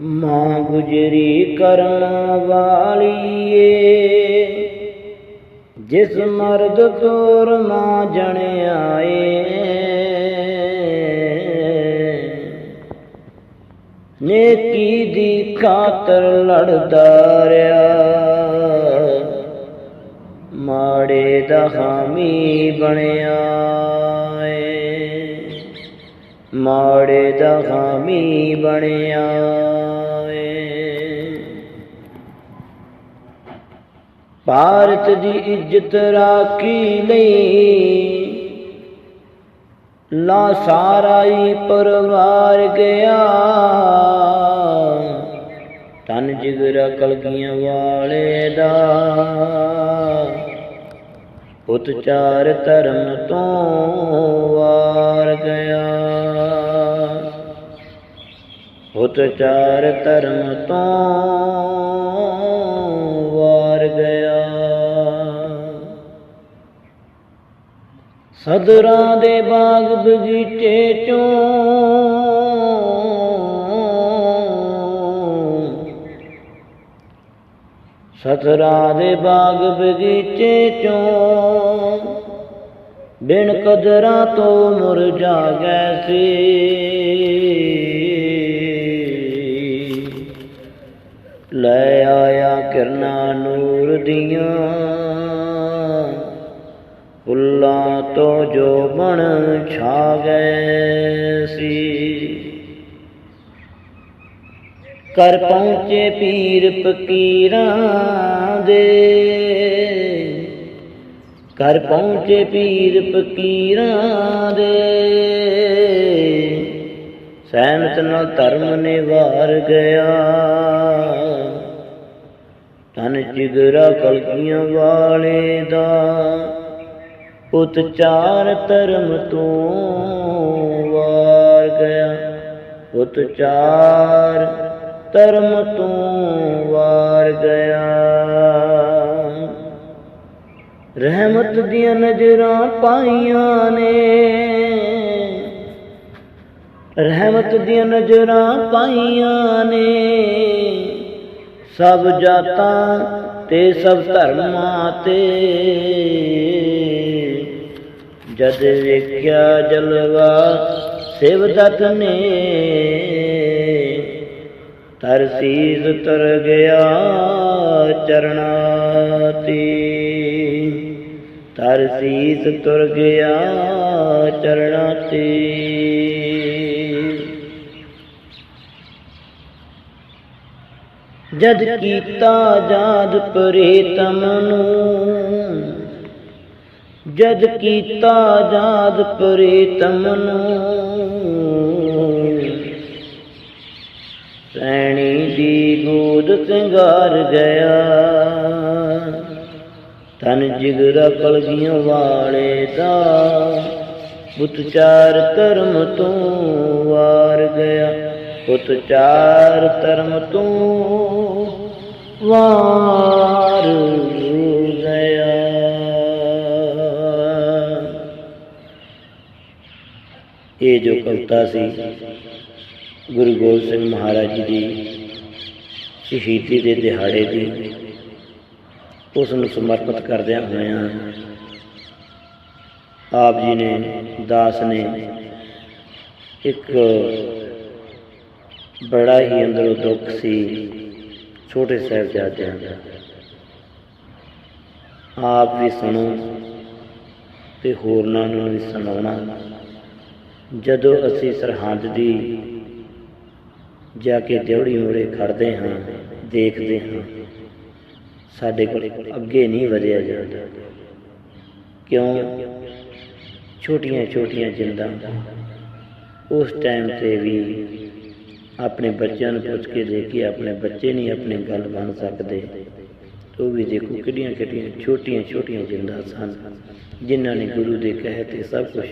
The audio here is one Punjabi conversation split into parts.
ਮਾਂ ਗੁਜਰੀ ਕਰਨ ਵਾਲੀਏ। ਜਿਸ ਮਰਦ ਤੋਰ ਮਾਂ ਜਣ ਆਏ। ਨੇਕੀ ਦੀ ਖਾਤਰ ਲੜਦਾ ਰਿਆ ਮਾੜੇ ਦਾ ਹਾਮੀ ਬਣਿਆ। ਮਾੜੇ ਦਾ ਖਾਮੀ ਬਣਿਆ ਏ। ਭਾਰਤ ਦੀ ਇੱਜ਼ਤ ਰਾਖੀ ਲਈ ਲਾ ਸਾਰਾ ਹੀ ਪਰਿਵਾਰ ਗਿਆ। ਤਨ ਜਿਗਰ ਕਲਗੀਆਂ ਵਾਲੇ ਦਾ ਪੁੱਤ ਚਾਰ ਧਰਮ ਤੋਂ ਵਾਰ ਗਿਆ। ਪੁੱਤ ਚਾਰ ਧਰਮ ਤੋਂ ਵਾਰ ਗਿਆ। ਸਦਰਾਂ ਦੇ ਬਾਗ ਬਗੀਚੇ ਚੋਂ ਸਤਰਾਂ ਦੇ ਬਾਗ ਬਗੀਚੇ ਚੋਂ ਬਿਨ ਕਦਰਾਂ ਤੋਂ ਮੁਰਝਾ ਗਏ ਸੀ। ਲੈ ਆਇਆ ਕਿਰਨਾ ਨੂਰ ਦੀਆਂ। ਫੁੱਲਾਂ ਤੋਂ ਜੋ ਬਣ ਛਾ ਗਏ ਸੀ। ਕਰ ਪਹੁੰਚੇ ਪੀਰ ਫਕੀਰਾਂ ਦੇ। ਕਰ ਪਹੁੰਚੇ ਪੀਰ ਫਕੀਰਾਂ ਦੇ। ਸਹਿਮਤ ਨਾਲ ਧਰਮ ਨੇ ਵਾਰ ਗਿਆ। ਤਨ ਜਿਗਰਾ ਕਲਕੀਆਂ ਵਾਲੇ ਦਾ, ਪੁੱਤ ਚਾਰ ਧਰਮ ਤੋਂ ਵਾਰ ਗਿਆ। ਪੁੱਤ ਚਾਰ ਧਰਮ ਤੋਂ ਵਾਰ ਗਿਆ। ਰਹਿਮਤ ਦੀਆਂ ਨਜ਼ਰਾਂ ਪਾਈਆਂ ਨੇ। ਰਹਿਮਤ ਦੀਆਂ ਨਜ਼ਰਾਂ ਪਾਈਆਂ ਨੇ। ਸਭ ਜਾਤਾਂ ਤੇ ਸਭ ਧਰਮਾਂ ਤੇ। ਜਦ ਵੇਖਿਆ ਜਲਵਾ ਸਿਵਦਤ ਨੇ ਤਰਸੀਸ ਤਰ ਗਿਆ ਚਰਣਾ ਤੇ ਤਰਸੀਸ ਤੁਰ ਗਿਆ ਚਰਣਾ ਤੇ ਜਦ ਕੀਤਾ ਜਾਦ ਪ੍ਰੀਤਮ ਨੂੰ। ਜਦ ਕੀਤਾ ਜਾਦ ਪ੍ਰੀਤਮ ਨੂੰ। ਸੈਣੀ ਦੀ ਗੋਦ ਸਿੰਗਾਰ ਗਿਆ। ਤਨ ਜਿਗਰਾ ਕਲਗੀਆਂ ਵਾਲੇ ਦਾ। ਪੁੱਤ ਚਾਰ ਧਰਮ ਤੋਂ ਵਾਰ ਗਿਆ। ਪੁੱਤ ਚਾਰ ਧਰਮ ਤੋਂ ਵਾਰ ਗਿਆ ਇਹ ਜੋ ਕਵਿਤਾ ਸੀ, ਗੁਰੂ ਗੋਬਿੰਦ ਸਿੰਘ ਮਹਾਰਾਜ ਜੀ ਦੀ ਸ਼ਹੀਦੀ ਦੇ ਦਿਹਾੜੇ ਦੀ, ਉਸ ਨੂੰ ਸਮਰਪਿਤ ਕਰਦਿਆਂ ਹੋਇਆਂ ਆਪ ਜੀ ਨੇ, ਦਾਸ ਨੇ ਇੱਕ ਬੜਾ ਹੀ ਅੰਦਰੋਂ ਦੁੱਖ ਸੀ। ਛੋਟੇ ਸਾਹਿਬਜ਼ਾਦਿਆਂ ਦਾ। ਆਪ ਵੀ ਸੁਣੋ ਤੇ ਹੋਰਨਾਂ ਨੂੰ ਵੀ ਸੁਣਾਉਣਾ। ਜਦੋਂ ਅਸੀਂ ਸਰਹੰਦ ਦੀ ਜਾ ਕੇ ਦਿਉੜੀ ਮੂਹਰੇ ਖੜਦੇ ਹਾਂ, ਦੇਖਦੇ ਹਾਂ, ਸਾਡੇ ਕੋਲ ਅੱਗੇ ਨਹੀਂ ਵਧਿਆ ਜਾਂਦਾ। ਕਿਉਂ? ਛੋਟੀਆਂ ਛੋਟੀਆਂ ਜਿੰਦਾਂ। ਉਸ ਟਾਈਮ ਤੇ ਵੀ ਆਪਣੇ ਬੱਚਿਆਂ ਨੂੰ ਪੁੱਛ ਕੇ ਦੇਖੀ ਆਪਣੇ ਬੱਚੇ ਨਹੀਂ ਆਪਣੀ ਗੱਲ ਬਣ ਸਕਦੇ। ਉਹ ਵੀ ਦੇਖੋ ਕਿੱਡੀਆਂ ਕਿੱਡੀਆਂ ਛੋਟੀਆਂ ਛੋਟੀਆਂ ਜਿੰਦਾਂ ਸਨ, ਜਿਨ੍ਹਾਂ ਨੇ ਗੁਰੂ ਦੇ ਕਹੇ ਤੇ ਸਭ ਕੁਝ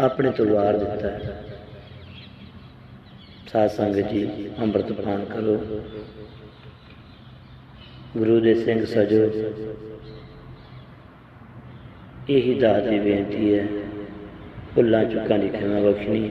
ਆਪਣੇ ਤੋਂ ਵਾਰ ਦਿੱਤਾ। ਹੈ ਸਾਧ ਸੰਗਤ ਜੀ, ਅੰਮ੍ਰਿਤ ਪਾਨ ਕਰੋ। ਗੁਰੂ ਦੇ ਸਿੰਘ ਸਜੋ। ਇਹੀ ਦਾਤ ਦੀ ਬੇਨਤੀ ਹੈ, ਭੁੱਲਾਂ ਚੁੱਕਾਂ ਦੀ ਖਿਮਾ ਬਖਸ਼ਣੀ।